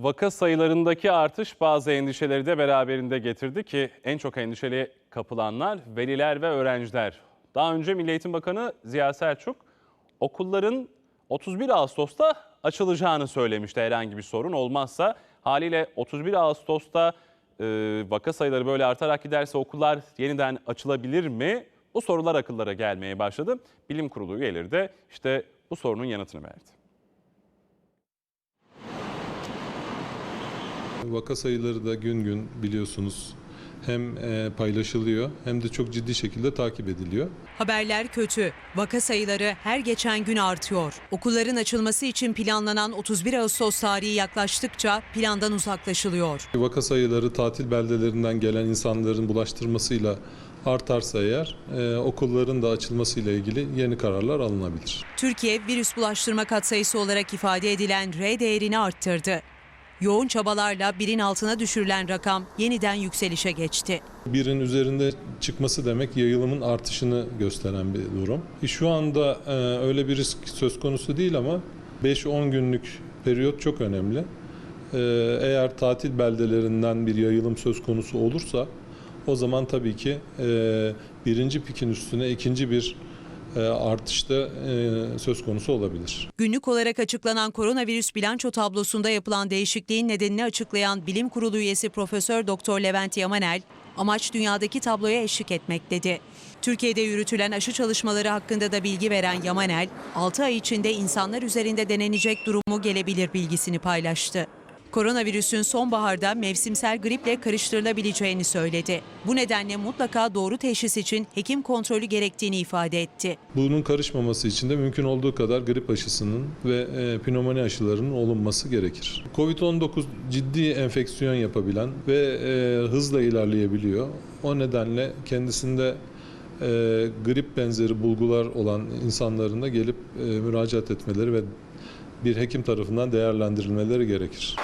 Vaka sayılarındaki artış bazı endişeleri de beraberinde getirdi ki en çok endişeli kapılanlar veliler ve öğrenciler. Daha önce Milli Eğitim Bakanı Ziya Selçuk okulların 31 Ağustos'ta açılacağını söylemişti herhangi bir sorun olmazsa. Haliyle 31 Ağustos'ta e, vaka sayıları böyle artarak giderse okullar yeniden açılabilir mi? Bu sorular akıllara gelmeye başladı. Bilim Kurulu üyeleri de işte bu sorunun yanıtını verdi. Vaka sayıları da gün gün biliyorsunuz hem e, paylaşılıyor hem de çok ciddi şekilde takip ediliyor. Haberler kötü. Vaka sayıları her geçen gün artıyor. Okulların açılması için planlanan 31 Ağustos tarihi yaklaştıkça plandan uzaklaşılıyor. Vaka sayıları tatil beldelerinden gelen insanların bulaştırmasıyla artarsa eğer e, okulların da açılmasıyla ilgili yeni kararlar alınabilir. Türkiye virüs bulaştırma katsayısı olarak ifade edilen R değerini arttırdı. Yoğun çabalarla birin altına düşürülen rakam yeniden yükselişe geçti. Birin üzerinde çıkması demek yayılımın artışını gösteren bir durum. E, Şu anda e, öyle bir risk söz konusu değil ama 5-10 günlük periyot çok önemli. E, Eğer tatil beldelerinden bir yayılım söz konusu olursa o zaman tabii ki birinci pikin üstüne ikinci bir artışta e, söz konusu olabilir. Günlük olarak açıklanan koronavirüs bilanço tablosunda yapılan değişikliğin nedenini açıklayan Bilim Kurulu üyesi Profesör Doktor Levent Yamanel, amaç dünyadaki tabloya eşlik etmek dedi. Türkiye'de yürütülen aşı çalışmaları hakkında da bilgi veren Yamanel, 6 ay içinde insanlar üzerinde denenecek durumu gelebilir bilgisini paylaştı. Koronavirüsün sonbaharda mevsimsel griple karıştırılabileceğini söyledi. Bu nedenle mutlaka doğru teşhis için hekim kontrolü gerektiğini ifade etti. Bunun karışmaması için de mümkün olduğu kadar grip aşısının ve e, pnömoni aşılarının olunması gerekir. Covid-19 ciddi enfeksiyon yapabilen ve e, hızla ilerleyebiliyor. O nedenle kendisinde e, grip benzeri bulgular olan insanların da gelip e, müracaat etmeleri ve bir hekim tarafından değerlendirilmeleri gerekir.